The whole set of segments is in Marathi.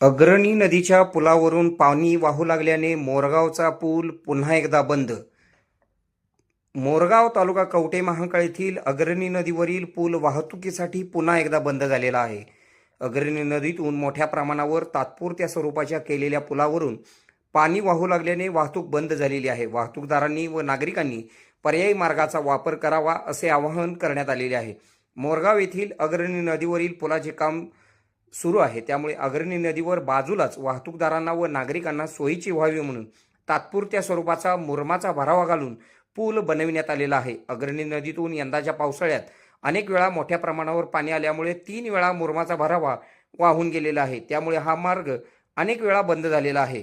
अग्रणी नदीच्या पुलावरून पाणी वाहू लागल्याने मोरगावचा पूल पुन्हा एकदा बंद. मोरगाव तालुका कवटे महाकाळ येथील अग्रणी नदीवरील पूल वाहतुकीसाठी पुन्हा एकदा बंद झालेला आहे. अग्रणी नदीतून मोठ्या प्रमाणावर तात्पुरत्या स्वरूपाच्या केलेल्या पुलावरून पाणी वाहू लागल्याने वाहतूक बंद झालेली आहे. वाहतूकदारांनी व नागरिकांनी पर्यायी मार्गाचा वापर करावा असे आवाहन करण्यात आलेले आहे. मोरगाव येथील अग्रणी नदीवरील पुलाचे काम सुरू आहे. त्यामुळे अग्रणी नदीवर बाजूलाच वाहतूकदारांना व नागरिकांना सोयीची व्हावी म्हणून तात्पुरत्या स्वरूपाचा मुरमाचा भरावा घालून पूल बनविण्यात आलेला आहे. अग्रणी नदीतून यंदाच्या पावसाळ्यात अनेक वेळा मोठ्या प्रमाणावर पाणी आल्यामुळे तीन वेळा मुरमाचा भरावा वाहून गेलेला आहे. त्यामुळे हा मार्ग अनेक वेळा बंद झालेला आहे.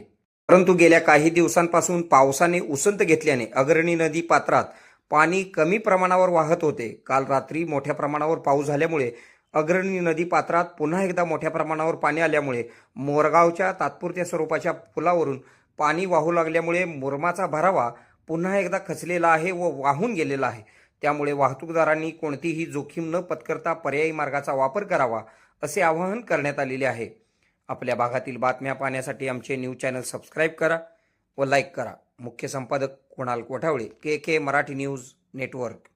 परंतु गेल्या काही दिवसांपासून पावसाने उसंत घेतल्याने अग्रणी नदी पात्रात पाणी कमी प्रमाणावर वाहत होते. काल रात्री मोठ्या प्रमाणावर पाऊस झाल्यामुळे अग्रणी नदी पात्रात पुन्हा एकदा मोठ्या प्रमाणावर पाणी आल्यामुळे मोरगावच्या तात्पुरत्या स्वरूपाच्या पुलावरून पाणी वाहू लागल्यामुळे मुरमाचा भरावा पुन्हा एकदा खचलेला आहे व वाहून गेलेला आहे. त्यामुळे वाहतूकदारांनी कोणतीही जोखीम न पत्करता पर्यायी मार्गाचा वापर करावा असे आवाहन करण्यात आलेले आहे. आपल्या भागातील बातम्या पाहण्यासाठी आमचे न्यूज चॅनल सबस्क्राईब करा व लाईक करा. मुख्य संपादक Kunal Kothavale K K Marathi news network.